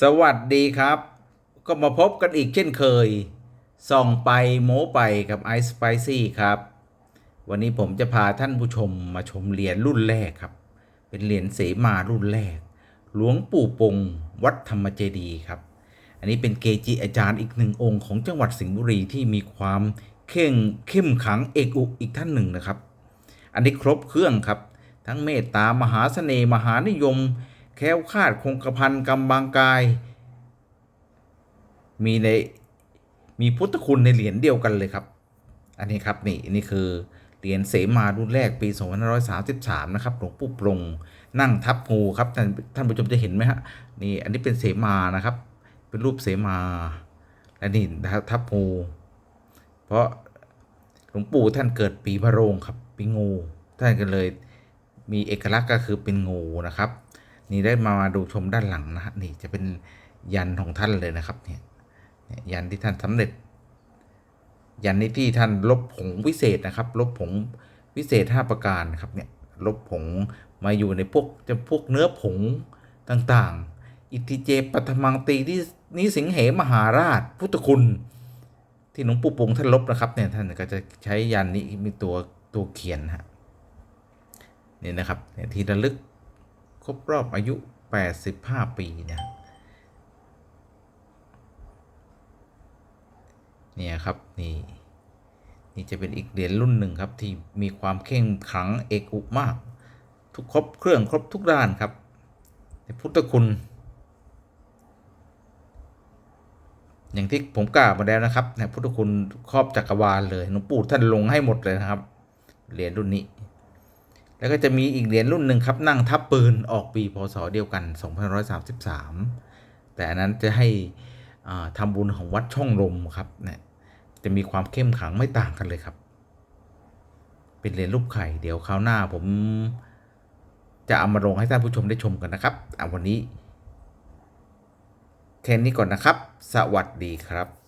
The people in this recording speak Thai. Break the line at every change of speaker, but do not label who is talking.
สวัสดีครับ ก็มาพบกันอีกเช่นเคย ส่องไปโม้ไปกับไอซ์สไปซี่ครับ วันนี้ผมจะพาท่านผู้ชมมาชมเหรียญรุ่นแรกครับ เป็นเหรียญเสมารุ่นแรก หลวงปู่ปงวัดธรรมเจดีครับ อันนี้เป็นเกจิอาจารย์อีกหนึ่งองค์ของจังหวัดสิงห์บุรีที่มีความเข่งเข้มขลังเอกอุกอีกท่านหนึ่งนะครับ อันนี้ครบเครื่องครับ ทั้งเมตตามหาเสน่ห์มหานิยม แค้วคาดคงกระพันกำบางกาย มีในมีพุทธคุณในเหรียญเดียวกันเลยครับ อันนี้ครับนี่นี่คือเหรียญเสมารุ่นแรกปี 2533 นะครับหลวงปู่ปรงนั่งทับงูครับท่านท่านผู้ชมจะเห็นไหมฮะนี่อันนี้เป็นเสมานะครับ เป็นรูปเสมาและนี่นะครับทับงูเพราะหลวงปู่ท่านเกิดปีมะโรงครับปีงูท่านก็เลยมีเอกลักษณ์ก็คือเป็นงูนะครับ นี่ได้มาดูชมด้านหลังนะฮะนี่จะเป็นยันของท่านเลยนะครับเนี่ยเนี่ยยันที่ท่านสำเร็จ ยันนี้ที่ท่านลบผงวิเศษนะครับ ลบผงวิเศษ 5 ประการนะครับเนี่ยลบผงมาอยู่ในพวกจะพวกเนื้อผงต่างๆ อิทิเจปัทมังตีที่นิสิงเหมหาราช พุทธคุณ ที่หลวงปู่ปงท่านลบนะครับเนี่ยท่านก็จะใช้ยันนี้มีตัวตัวเขียนฮะนี่นะครับเนี่ยที่ระลึก ครบรอบอายุ 85 ปีนะเนี่ยครับนี่นี่จะเป็นอีกเหรียญรุ่นหนึ่งครับที่มีความเข้มขลังเอกอุมาก ทุกครบเครื่องครบทุกด้านครับในพุทธคุณ อย่างที่ผมกล่าวมาแล้วนะครับในพุทธคุณครอบจักรวาลเลยหลวงปู่ท่านลงให้หมดเลยนะครับเหรียญรุ่นนี้ แล้วก็จะมีอีกเหรียญรุ่นหนึ่งครับนั่งทับปืนออกปีพศเดียวกัน 2533 แต่อันนั้นจะให้อ่าทำบุญของวัดช่องลมครับเนี่ยจะมีความเข้มขังไม่ต่างกันเลยครับ เป็นเหรียญรูปไข่ เดี๋ยวคราวหน้าผมจะเอามาลงให้ท่านผู้ชมได้ชมกันนะครับอะวันนี้แค่นี้ก่อนนะครับ สวัสดีครับ